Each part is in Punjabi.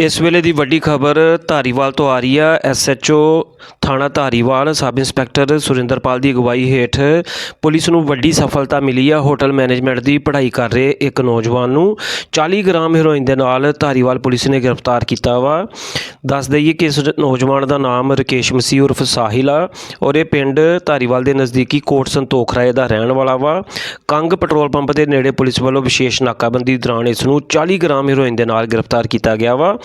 ਇਸ ਵੇਲੇ ਦੀ ਵੱਡੀ ਖਬਰ ਧਾਰੀਵਾਲ ਤੋਂ ਆ ਰਹੀ ਆ। ਐਸਐਚਓ ਥਾਣਾ ਧਾਰੀਵਾਲ, ਸਬ ਇੰਸਪੈਕਟਰ ਸੁਰਿੰਦਰਪਾਲ ਦੀ ਅਗਵਾਈ ਹੇਠ ਪੁਲਿਸ ਨੂੰ ਵੱਡੀ ਸਫਲਤਾ ਮਿਲੀ ਆ। ਹੋਟਲ ਮੈਨੇਜਮੈਂਟ ਦੀ ਪੜ੍ਹਾਈ ਕਰ ਰਹੇ ਇੱਕ ਨੌਜਵਾਨ ਨੂੰ 40 ਗ੍ਰਾਮ ਹੈਰੋਇਨ ਦੇ ਨਾਲ ਧਾਰੀਵਾਲ ਪੁਲਿਸ ਨੇ ਗ੍ਰਿਫਤਾਰ ਕੀਤਾ ਵਾ। ਦੱਸ ਦਈਏ ਕਿ ਇਸ ਨੌਜਵਾਨ ਦਾ ਨਾਮ ਰਕੇਸ਼ ਮਸੀਹ ਉਰਫ ਸਾਹਿਲ ਆ ਔਰ ਇਹ ਪਿੰਡ ਧਾਰੀਵਾਲ ਦੇ ਨਜ਼ਦੀਕੀ ਕੋਟ ਸੰਤੋਖ ਰਾਏ ਦਾ ਰਹਿਣ ਵਾਲਾ ਵਾ। ਕੰਗ ਪੈਟਰੋਲ ਪੰਪ ਦੇ ਨੇੜੇ ਪੁਲਿਸ ਵੱਲੋਂ ਵਿਸ਼ੇਸ਼ ਨਾਕਾਬੰਦੀ ਦੌਰਾਨ ਇਸ ਨੂੰ 40 ਗ੍ਰਾਮ ਹੈਰੋਇਨ ਦੇ ਨਾਲ ਗ੍ਰਿਫਤਾਰ ਕੀਤਾ ਗਿਆ ਵਾ।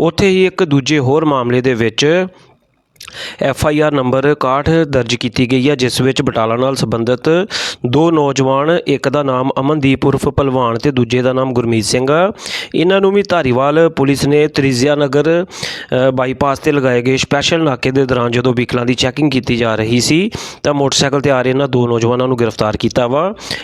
ਉੱਥੇ ਹੀ ਇੱਕ ਦੂਜੇ ਹੋਰ ਮਾਮਲੇ ਦੇ ਵਿੱਚ ਐਫ ਆਈ ਆਰ ਨੰਬਰ 61 ਦਰਜ ਕੀਤੀ ਗਈ ਹੈ, ਜਿਸ ਵਿੱਚ ਬਟਾਲਾ ਨਾਲ ਸੰਬੰਧਿਤ ਦੋ ਨੌਜਵਾਨ, ਇੱਕ ਦਾ ਨਾਮ ਅਮਨਦੀਪ ਉਰਫ ਪਹਿਲਵਾਨ ਤੇ ਦੂਜੇ ਦਾ ਨਾਮ ਗੁਰਮੀਤ ਸਿੰਘ ਆ। ਇਹਨਾਂ ਨੂੰ ਵੀ ਧਾਰੀਵਾਲ ਪੁਲਿਸ ਨੇ ਤ੍ਰਿਜ਼ਿਆ ਨਗਰ ਬਾਈਪਾਸ ਤੇ ਲਗਾਏ ਗਏ ਸਪੈਸ਼ਲ ਨਾਕੇ ਦੇ ਦੌਰਾਨ ਜਦੋਂ ਵਹੀਕਲਾਂ ਦੀ ਚੈਕਿੰਗ ਕੀਤੀ ਜਾ ਰਹੀ ਸੀ, ਤਾਂ ਮੋਟਰਸਾਈਕਲ ਤੇ ਆ ਰਹੇ ਇਹਨਾਂ ਦੋ ਨੌਜਵਾਨਾਂ ਨੂੰ ਗ੍ਰਿਫਤਾਰ ਕੀਤਾ ਵਾ।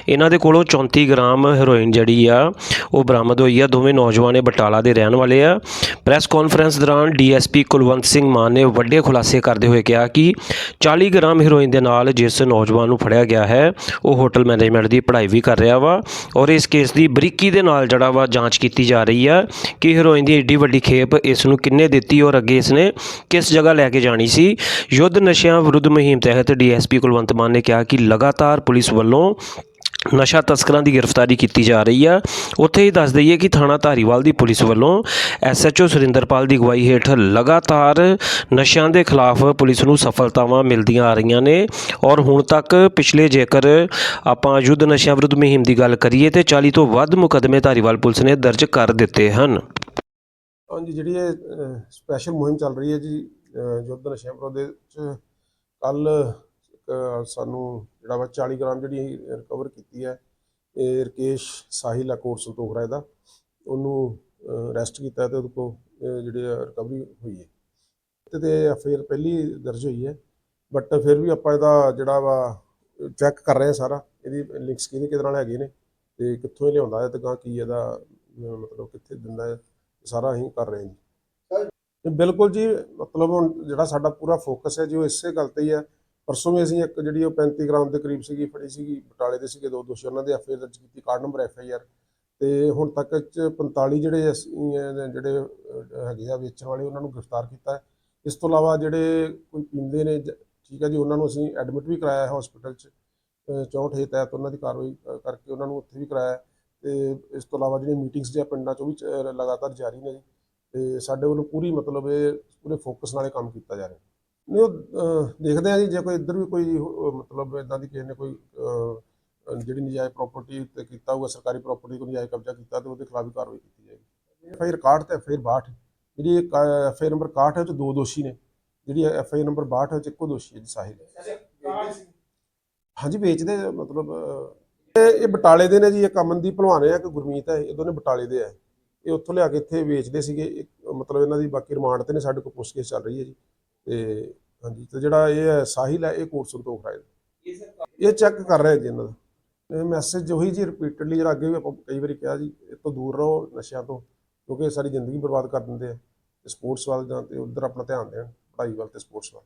ਇਹਨਾਂ ਦੇ ਕੋਲੋਂ 34 ਗ੍ਰਾਮ ਹੈਰੋਇਨ ਜਿਹੜੀ ਆ, ਉਹ ਬਰਾਮਦ ਹੋਈ ਆ। ਦੋਵੇਂ ਨੌਜਵਾਨ ਬਟਾਲਾ ਦੇ ਰਹਿਣ ਵਾਲੇ ਆ। ਪ੍ਰੈਸ ਕਾਨਫਰੰਸ ਦੌਰਾਨ ਡੀਐਸਪੀ ਕੁਲਵੰਤ ਸਿੰਘ ਮਾਨ ਨੇ ਵੱਡੇ ਖੁਲਾਸੇ ਕਰਦੇ ਹੋਏ ਕਿਹਾ ਕਿ 40 ਗ੍ਰਾਮ ਹੀਰੋਇਨ ਦੇ ਨਾਲ ਜਿਸ ਨੌਜਵਾਨ ਨੂੰ ਫੜਿਆ ਗਿਆ ਹੈ, ਉਹ ਹੋਟਲ ਮੈਨੇਜਮੈਂਟ ਦੀ ਪੜ੍ਹਾਈ ਵੀ ਕਰ ਰਿਹਾ ਵਾ ਔਰ ਇਸ ਕੇਸ ਦੀ ਬਰੀਕੀ ਦੇ ਨਾਲ ਜਿਹੜਾ ਵਾ ਜਾਂਚ ਕੀਤੀ ਜਾ ਰਹੀ ਆ ਕਿ ਹੀਰੋਇਨ ਦੀ ਏਡੀ ਵੱਡੀ ਖੇਪ ਇਸ ਨੂੰ ਕਿੰਨੇ ਦਿੱਤੀ ਔਰ ਅੱਗੇ ਇਸ ਨੇ ਕਿਸ ਜਗ੍ਹਾ ਲੈ ਕੇ ਜਾਣੀ ਸੀ। ਯੁੱਧ ਨਸ਼ਿਆਂ ਵਿਰੁੱਧ ਮੁਹਿੰਮ ਤਹਿਤ ਡੀਐਸਪੀ ਕੁਲਵੰਤ ਮਾਨ ਨੇ ਕਿਹਾ ਕਿ ਲਗਾਤਾਰ ਪੁਲਿਸ ਵੱਲੋਂ ਨਸ਼ਾ ਤਸਕਰਾਂ ਦੀ ਗ੍ਰਿਫਤਾਰੀ ਕੀਤੀ ਜਾ ਰਹੀ ਆ। ਉੱਥੇ ਹੀ ਦੱਸ ਦਈਏ ਕਿ ਥਾਣਾ ਧਾਰੀਵਾਲ ਦੀ ਪੁਲਿਸ ਵੱਲੋਂ ਐਸਐਚਓ ਸੁਰਿੰਦਰਪਾਲ ਦੀ ਅਗਵਾਈ ਹੇਠ ਲਗਾਤਾਰ ਨਸ਼ਿਆਂ ਦੇ ਖਿਲਾਫ ਪੁਲਿਸ ਨੂੰ ਸਫਲਤਾਵਾਂ ਮਿਲਦੀਆਂ ਆ ਰਹੀਆਂ ਨੇ ਔਰ ਹੁਣ ਤੱਕ ਪਿਛਲੇ ਜੇਕਰ ਆਪਾਂ ਯੁੱਧ ਨਸ਼ਿਆਂ ਵਿਰੁੱਧ ਮੁਹਿੰਮ ਦੀ ਗੱਲ ਕਰੀਏ ਤੇ 40 ਤੋਂ ਵੱਧ ਮੁਕੱਦਮੇ ਧਾਰੀਵਾਲ ਪੁਲਿਸ ਨੇ ਦਰਜ ਕਰ ਦਿੱਤੇ ਹਨ। ਹਾਂਜੀ, ਜਿਹੜੀ ਇਹ ਸਪੈਸ਼ਲ ਮੁਹਿੰਮ ਚੱਲ ਰਹੀ ਹੈ ਜੀ ਯੁੱਧ ਨਸ਼ਿਆਂ ਵਿਰੁੱਧ ਦੇ ਵਿੱਚ ਕੱਲ ਸਾਨੂੰ ਜਿਹੜਾ ਵਾ 40 ਗ੍ਰਾਮ ਜਿਹੜੀ ਰਿਕਵਰ ਕੀਤੀ ਹੈ, ਇਹ ਰਕੇਸ਼ ਸਾਹਿਲ ਆ ਕੋਟ ਸੰਤੋਖ ਰਾਏ ਦਾ ਉਹਨੂੰ ਅਰੈਸਟ ਕੀਤਾ ਤੇ ਉਹਦੇ ਕੋਲ, ਇਹ ਜਿਹੜੀ ਰਿਕਵਰੀ ਹੋਈ ਹੈ। ਤੇ ਤੇ ਐਫਆਈਆਰ ਪਹਿਲੀ ਦਰਜ ਹੋਈ ਹੈ ਬਟ ਫਿਰ ਵੀ ਆਪਾਂ ਇਹਦਾ ਜਿਹੜਾ ਵਾ ਚੈੱਕ ਕਰ ਰਹੇ ਹਾਂ ਸਾਰਾ, ਇਹਦੀ ਲਿੰਕਸ ਕਿਹਦੇ ਕਿਹਦੇ ਨਾਲ ਹੈਗੇ ਨੇ, ਤੇ ਕਿੱਥੋਂ ਇਹ ਲਿਆਉਂਦਾ ਹੈ ਤੇ ਗਾਂ ਕੀ ਇਹਦਾ ਮਤਲਬ ਕਿੱਥੇ ਦਿੰਦਾ ਹੈ, ਸਾਰਾ ਅਸੀਂ ਕਰ ਰਹੇ ਹਾਂ। ਜੀ ਬਿਲਕੁਲ ਜੀ, ਮਤਲਬ ਹੁਣ ਜਿਹੜਾ ਸਾਡਾ ਪੂਰਾ ਫੋਕਸ ਹੈ ਜੀ, ਉਹ ਇਸੇ ਗੱਲ ਤੇ ਹੀ ਹੈ ਪਰਸੋਂ ਵੀ ਅਸੀਂ ਇੱਕ ਜਿਹੜੀ ਉਹ 35 ਗ੍ਰਾਮ ਦੇ ਕਰੀਬ ਸੀਗੀ ਫੜੀ ਸੀਗੀ ਬਟਾਲੇ ਦੇ ਸੀਗੇ ਦੋ ਦੋਸ਼ੀ ਉਹਨਾਂ ਦੇ ਐੱਫ ਆਈ ਆਰ ਦਰਜ ਕੀਤੀ card number F I R. ਤੇ ਹੁਣ ਤੱਕ 'ਚ 45 ਜਿਹੜੇ ਅਸੀਂ, ਜਿਹੜੇ ਹੈਗੇ ਆ ਵੇਚਣ ਵਾਲੇ ਉਹਨਾਂ ਨੂੰ ਗ੍ਰਿਫਤਾਰ ਕੀਤਾ ਇਸ ਤੋਂ ਇਲਾਵਾ ਜਿਹੜੇ ਕੋਈ ਪੀਂਦੇ ਨੇ ਜ- ਠੀਕ ਹੈ ਜੀ ਉਹਨਾਂ ਨੂੰ ਅਸੀਂ ਐਡਮਿਟ ਵੀ ਕਰਾਇਆ ਹੈ ਹਸਪੀਟਲ 'ਚ ਅਹ, 64 ਤਹਿਤ ਉਹਨਾਂ ਦੀ ਕਾਰਵਾਈ ਅਹ, ਕਰਕੇ ਉਹਨਾਂ ਨੂੰ ਉੱਥੇ ਵੀ ਕਰਾਇਆ ਹੈ। ਤੇ ਇਸ ਤੋਂ ਇਲਾਵਾ ਜਿਹੜੀਆਂ ਮੀਟਿੰਗਸ ਜਾਂ ਪਿੰਡਾਂ 'ਚ ਉਹ ਵੀ ਚ- ਲਗਾਤਾਰ ਜਾਰੀ ਨੇ ਜੀ। ਤੇ ਸਾਡੇ ਵੱਲੋਂ ਪੂਰੀ ਮਤਲਬ ਇਹ ਪੂਰੇ ਫੋਕਸ ਨਾਲ ਇਹ ਕੰਮ ਕੀਤਾ ਜਾ ਰਿਹਾ। ਨਹੀਂ, ਉਹ ਦੇਖਦੇ ਆ ਜੀ, ਜੇ ਕੋਈ ਇੱਧਰ ਵੀ ਕੋਈ ਮਤਲਬ ਇਦਾਂ ਦੀ ਕਿਸੇ ਨੇ ਕੋਈ ਜਿਹੜੀ ਨਜਾਇਜ਼ ਪ੍ਰਾਪਰਟੀ ਤੇ ਕੀਤਾ ਹੋਊਗਾ, ਸਰਕਾਰੀ ਪ੍ਰਾਪਰਟੀ ਕੋਈ ਨਜਾਇਜ਼ ਕਬਜ਼ਾ ਕੀਤਾ ਤੇ ਉਹਦੇ ਖਿਲਾਫ ਵੀ ਕਾਰਵਾਈ ਕੀਤੀ ਜਾਏਗੀ। ਐਫ 61 ਤੇ ਐਫ 62 ਜਿਹੜੀ ਐਫ ਆਈ ਨੰਬਰ 61 ਹੈ ਦੋ ਦੋਸ਼ੀ ਨੇ। ਜਿਹੜੀ ਐਫ ਆਈ ਨੰਬਰ 62 ਹੈ ਇੱਕੋ ਦੋਸ਼ੀ ਹੈ ਜੀ, ਸਾਹਿਲ। ਹਾਂਜੀ, ਵੇਚਦੇ ਮਤਲਬ ਇਹ ਬਟਾਲੇ ਦੇ ਨੇ ਜੀ, ਇੱਕ ਅਮਨਦੀਪ ਭਲਵਾਨ ਹੈ, ਇੱਕ ਗੁਰਮੀਤ ਹੈ, ਇਹ ਦੋਨੇ ਬਟਾਲੇ ਦੇ ਆ। ਇਹ ਉੱਥੋਂ ਲਿਆ ਕੇ ਇੱਥੇ ਵੇਚਦੇ ਸੀਗੇ ਮਤਲਬ ਇਹਨਾਂ ਦੀ ਬਾਕੀ ਰਿਮਾਂਡ ਤੇ ਨੇ, ਸਾਡੇ ਕੋਲ ਪੁੱਛਗਿੱਛ ਚੱਲ ਰਹੀ ਹੈ ਜੀ। ਤੇ ਹਾਂਜੀ, ਤੇ ਜਿਹੜਾ ਇਹ ਹੈ, ਸਾਹਿਲ ਹੈ, ਇਹ ਕੋਟ ਸੰਤੋਖ ਰਾਏ ਦਾ ਇਹ ਚੈੱਕ ਕਰ ਰਹੇ ਜੀ ਇਹਨਾਂ ਦਾ। ਇਹ ਮੈਸੇਜ ਉਹੀ ਜੀ ਰਿਪੀਟਡਲੀ ਜਿਹੜਾ ਅੱਗੇ ਵੀ ਆਪਾਂ ਕਈ ਵਾਰੀ ਕਿਹਾ ਜੀ, ਇਹ ਤੋਂ ਦੂਰ ਰਹੋ ਨਸ਼ਿਆਂ ਤੋਂ, ਕਿਉਂਕਿ ਇਹ ਸਾਰੀ ਜ਼ਿੰਦਗੀ ਬਰਬਾਦ ਕਰ ਦਿੰਦੇ ਆ। ਤੇ ਸਪੋਰਟਸ ਵੱਲ ਜਾਂ ਤੇ ਉਧਰ ਆਪਣਾ ਧਿਆਨ ਦੇਣ, ਪੜ੍ਹਾਈ ਵੱਲ ਤੇ ਸਪੋਰਟਸ ਵੱਲ।